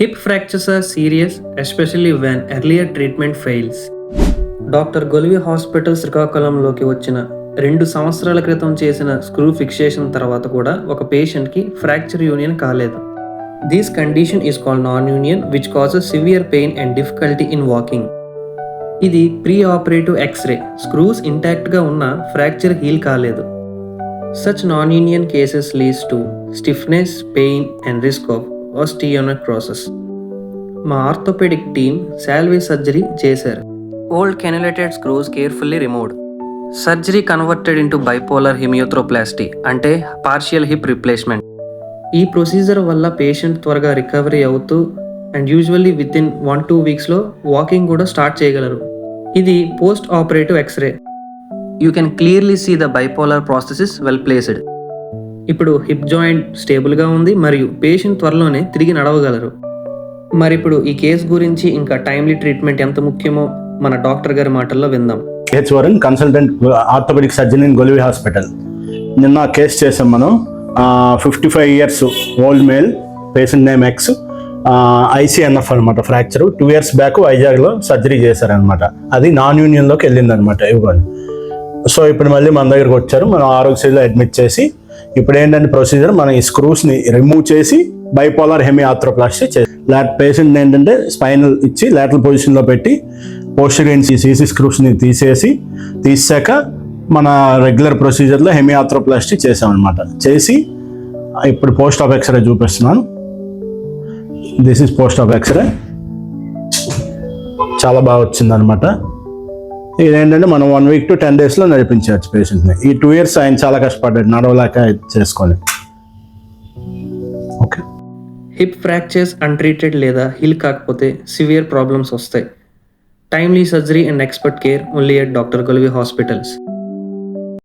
Hip fractures are serious, especially when earlier treatment fails. Doctor Golivi hospital శ్రీకాకుళంలోకి వచ్చిన రెండు సంవత్సరాల క్రితం చేసిన స్క్రూ ఫిక్సేషన్ తర్వాత కూడా ఒక పేషెంట్కి ఫ్రాక్చర్ యూనియన్ కాలేదు. This condition is called non union which causes severe pain and difficulty in walking ఇది ప్రీ ఆపరేటివ్ ఎక్స్రే స్క్రూస్ ఇంటాక్ట్గా ఉన్న ఫ్రాక్చర్ హీల్ కాలేదు. Such non union cases leads to stiffness pain and risk of osteonecrosis మా orthopaedic team salvage surgery చేశారు. Old cannulated screws carefully removed surgery converted into bipolar hemiarthroplasty అంటే partial hip replacement ఈ procedure వల్ల patient త్వరగా recovery అవుతూ and usually within one two వీక్స్లో walking కూడా start చేయగలరు. ఇది post operative x-ray you can clearly see the bipolar process is well placed ఇప్పుడు hip joint స్టేబుల్గా ఉంది మరియు పేషెంట్ త్వరలోనే తిరిగి నడవగలరు. మరి ఇప్పుడు ఈ కేసు గురించి ఇంకా టైమ్లీ ట్రీట్మెంట్ ఎంత ముఖ్యమో మన డాక్టర్ గారి మాటల్లో విందాం. H consultant orthopaedic surgeon in Golivi hospital. నిన్న కేసు చేసాం మనం. Fifty five years old male patient name X ICNF అనమాట ఫ్రాక్చర్ టూ ఇయర్స్ బ్యాక్ వైజాగ్లో సర్జరీ చేశారనమాట. అది నాన్ యూనియన్లోకి వెళ్ళింది అనమాట ఇవ్వండి సో ఇప్పుడు మళ్ళీ మన దగ్గరకు వచ్చారు. మనం ఆరోగ్యశ్రీలో అడ్మిట్ చేసి ఇప్పుడు ఏంటంటే ప్రొసీజర్ మనం ఈ స్క్రూస్ని రిమూవ్ చేసి బైపోలార్ హెమియాత్రోప్లాస్టీ చేసి లాట్ పేషెంట్ ఏంటంటే స్పైనల్ ఇచ్చి లాటరల్ పొజిషన్లో పెట్టి పోస్టర్ సీసీ స్క్రూస్ని తీసేసి తీసాక మన రెగ్యులర్ ప్రొసీజర్లో హెమీ ఆర్థ్రోప్లాస్టీ చేసామన్నమాట. చేసి ఇప్పుడు పోస్ట్ ఆఫ్ ఎక్స్రే చూపిస్తున్నాను. This is post op x-ray చాలా బాగా వచ్చిందనమాట ఇదేంటంటే మనం వన్ వీక్ టు టెన్ డేస్లో నడిపించవచ్చు పేషెంట్ని ఈ టూ ఇయర్స్ ఆయన చాలా కష్టపడ్డాడు. నడవలేక చేసుకొని ఓకే హిప్ ఫ్రాక్చర్స్ అన్ట్రీటెడ్ లేదా హీల్ కాకపోతే సివియర్ ప్రాబ్లమ్స్ వస్తాయి. Timely surgery and expert care only at doctor Kolivi hospitals